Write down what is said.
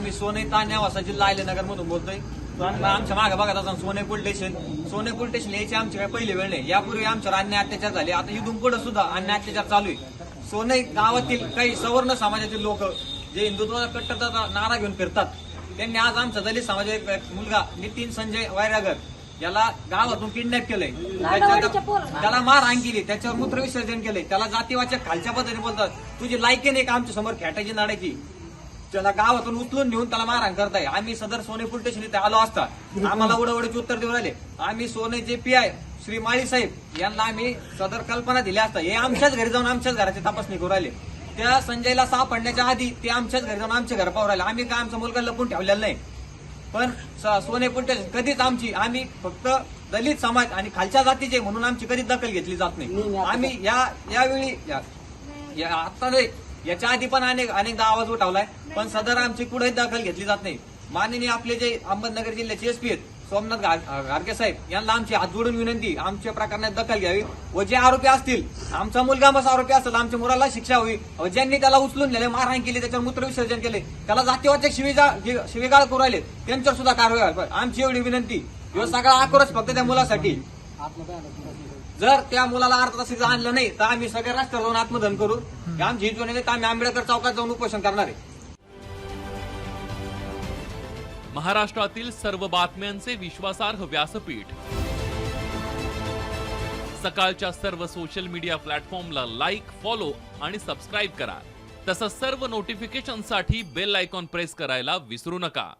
आम्ही सोने तान्या वासा जिल्हा आयलेनगर मधून बोलतोय आमच्या मागे बघत असताना Sone police station Sone police station यायची आमची काही पहिली वेळ नाही. यापूर्वी आमच्यावर अन्याय अत्याचार झाले. आता इथून पुढे सुद्धा अन्याय अत्याचार चालू आहे. सोने गावातील काही सवर्ण समाजातील लोक जे हिंदुत्वाचा कट्टरता नारा घेऊन फिरतात त्यांनी आज आमचा दलित समाजाचा एक मुलगा नितीन संजय वैरागर याला गावातून किडनॅप केलंय. त्याला मारहाण केली. त्याच्यावर मूत्र विसर्जन केलंय. त्याला जातीवाच्या खालच्या पद्धतीने बोलतात तुझी लायकी नाही का आमच्यासमोर खेटायची नाडायची त्याला गावातून उचलून नेऊन त्याला मारहाण करताय. आम्ही सदर सोने पोलीस स्टेशन इथे आलो असता. आम्हाला उडवडीचे उत्तर देऊन राहिले. आम्ही सोनेचे पी आय श्री माळी साहेब यांना आम्ही सदर कल्पना दिल्या असता. हे आमच्याच घरी जाऊन आमच्याच घराची तपासणी करू राहिले. त्या संजयला सापडण्याच्या आधी ते आमच्याच घरी जाऊन आमच्या घर पाहू राहिले. आम्ही काय आमचा मुलगा लपून ठेवलेला नाही. पण सोने पोलीस स्टेशन कधीच आमची आम्ही फक्त दलित समाज आणि खालच्या जातीचे म्हणून आमची कधीच दखल घेतली जात नाही. आम्ही या यावेळी आता याच्या आधी पण अनेक अनेकदा आवाज उठावलाय पण सदर आमची कुठेही दखल घेतली जात नाही. माननीय आपले जे अहमदनगर जिल्ह्याचे एसपी आहेत सोमनाथ गा- साहेब यांना आमची हात जोडून विनंती आमच्या प्रकरणात दखल घ्यावी व जे आरोपी असतील आमचा मुलगा मस आरोपी असेल आमच्या मुलाला शिक्षा हवी व ज्यांनी त्याला उचलून नेले मारहाण केली त्याच्यावर मूत्र विसर्जन केले त्याला जातीवाचक शिवीजा शिवेगाळ करू राहिले त्यांच्यावर सुद्धा कारवाई आमची एवढी विनंती. ह्यो सगळा आक्रोश फक्त त्या मुलासाठी. जर त्या मुलाला अर्ध तासाचं आणलं नाही तर आम्ही सगळे रस्त्यावर जाऊन आत्मधन करू. आमची हित नाही तर आम्ही आंबेडकर चौकात जाऊन उपोषण करणार आहे. महाराष्ट्रातील सर्व बातम्यांचे विश्वासार्ह व्यासपीठ. सकाळच्या सर्व सोशल मीडिया प्लॅटफॉर्मला लाईक फॉलो आणि सबस्क्राईब करा. तसंच सर्व नोटिफिकेशनसाठी बेल आयकॉन प्रेस करायला विसरू नका.